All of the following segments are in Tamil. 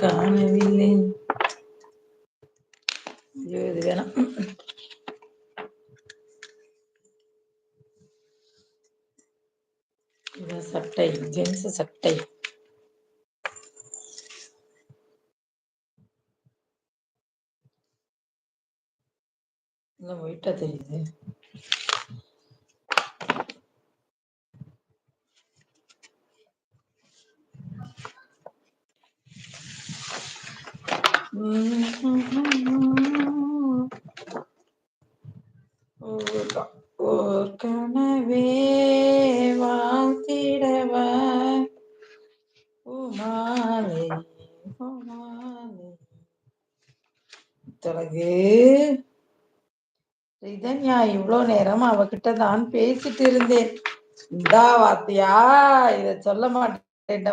காணவில்லை. ஐயோ இது வேணாம். சட்டை ஜென்ஸ் சட்டை. இன்னும் ஒயிட்டா தெரியுது? ஓர் ஓர் கனவே வாழ்த்திடவா உமாலே உமாலே தொடகு ரிதன்யா இவ்வளோ நேரம் அவகிட்ட தான் பேசிட்டு இருந்தேன் இந்தா வாத்தியா இத சொல்ல மாட்டேன்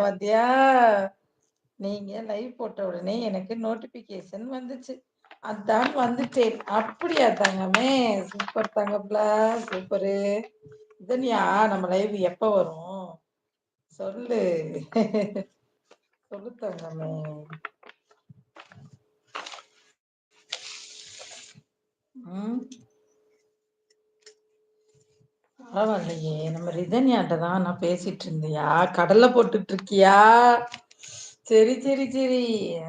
வாத்தியா. நீங்க லைவ் போட்ட உடனே எனக்கு நோட்டிபிகேஷன் வந்துச்சு. அதான் வந்துட்டேன். அப்படியா தங்கமே? சூப்பர் தாங்கப்ல சூப்பரு இதனியா நம்ம லைவ் எப்ப வரும்? சொல்லு. சொல்லு தங்கமே. ம். பரவாயில்லையே. நம்ம ரிதன்யாட்ட தான் நான் பேசிட்டு இருந்தியா? கடலை போட்டுட்டு இருக்கியா? சரி சரி சரி.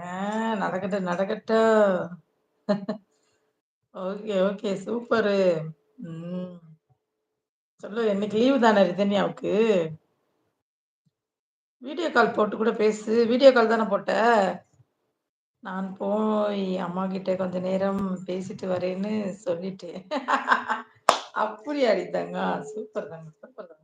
ஆ, நடக்கட்டும் நடக்கட்டும். Okay okay. சூப்பரு. ம். சொல்லு இன்னைக்கு லீவு தானே ரிதன்யாவுக்கு? வீடியோ கால் போட்டு கூட பேசு. வீடியோ கால் தானே போட்ட? நான் போய் அம்மா கிட்ட கொஞ்ச நேரம் பேசிட்டு வரேன்னு சொல்லிட்டேன். அப்படியா அடித்தாங்க சூப்பர் தாங்க சூப்பர் தாங்க.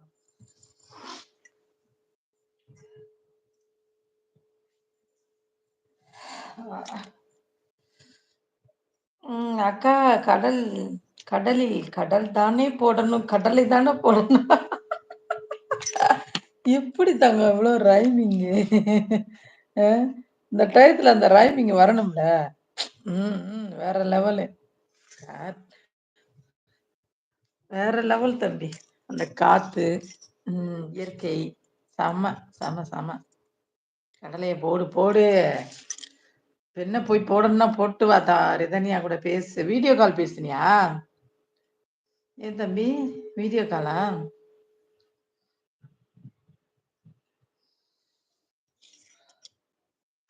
அக்கா கடல் கடலில் கடல் தானே போடணும் கடலை தானே போடணும். எப்படி தாங்க இவ்வளோ ரைமிங்கு இந்த டயத்துல அந்த ரைமிங் வரணும்ல. ம் வேற லெவலு வேற லெவல் தம்பி. அந்த காத்து இயற்கை. செம செம செம. கடலையை போடு போடு. என்ன போய் போடணும்னா போட்டு வாத்தா ரிதனியா கூட பேசு. வீடியோ கால் பேசுனியா? ஏன் தம்பி வீடியோ காலா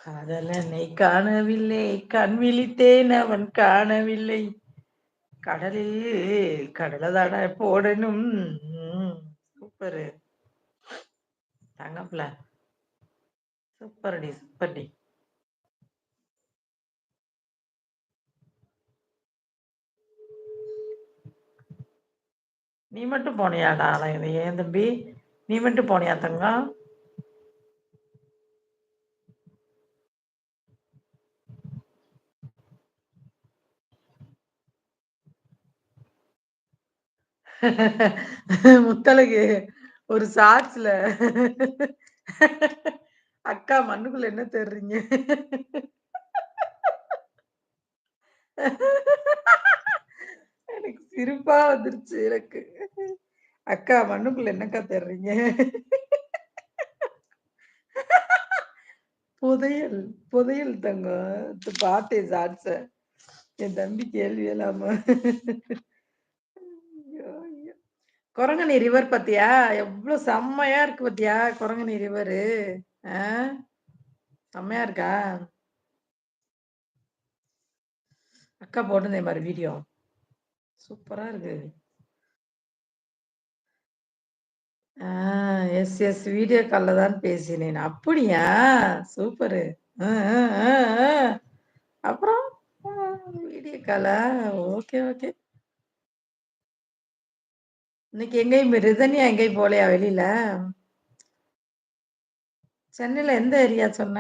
காதலனை காணவில்லை கண் விழித்தேன் அவன் காணவில்லை. கடலில் கடலதான போடணும். சூப்பரு. தங்கப்ல சூப்பர் டி நீ மட்டும் போனியாடா இது ஏன் தம்பி? நீ மட்டும் போனியா தங்கம்? முத்தலகு ஒரு ஷார்ட்ஸ்ல. அக்கா மண்ணுக்குள்ள என்ன தேடுறீங்க? எனக்கு சிரிப்பா வந்துருச்சு எனக்கு. அக்கா மண்ணுக்குள்ள என்னக்கா தேடுறீங்க? புதையல் புதையல் தங்கம். இது பார்த்தேன் ஷார்ட்ஸ. என் தம்பி கேள்வி இல்லாம ஐயோ, ஐயோ. குரங்கணி ரிவர் பத்தியா? எவ்வளவு செம்மையா இருக்கு பத்தியா குரங்கணி ரிவரு செம்மையா இருக்கா? அக்கா போட்டிருந்தேன் மாதிரி வீடியோ சூப்பரா இருக்கு. எஸ் எஸ் வீடியோ காலில் தான் பேசினேன். அப்படியா? சூப்பரு. அப்புறம்? வீடியோ காலா? Okay okay. இன்னைக்கு எங்கேயும் ரிதன்யா எங்கேயும் போலையா வெளியில? சென்னையில எந்த ஏரியா சொன்ன?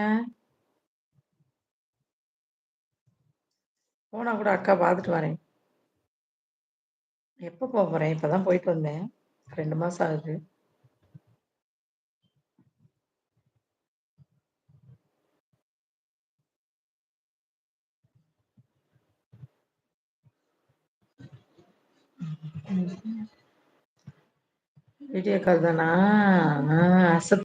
போனா கூட அக்கா பார்த்துட்டு வரேன். எப்போ போக போறேன்? இப்பதான் போயிட்டு வந்தேன். ரெண்டு மாசம் ஆகுது. வீடியோ கால் தானா அசத்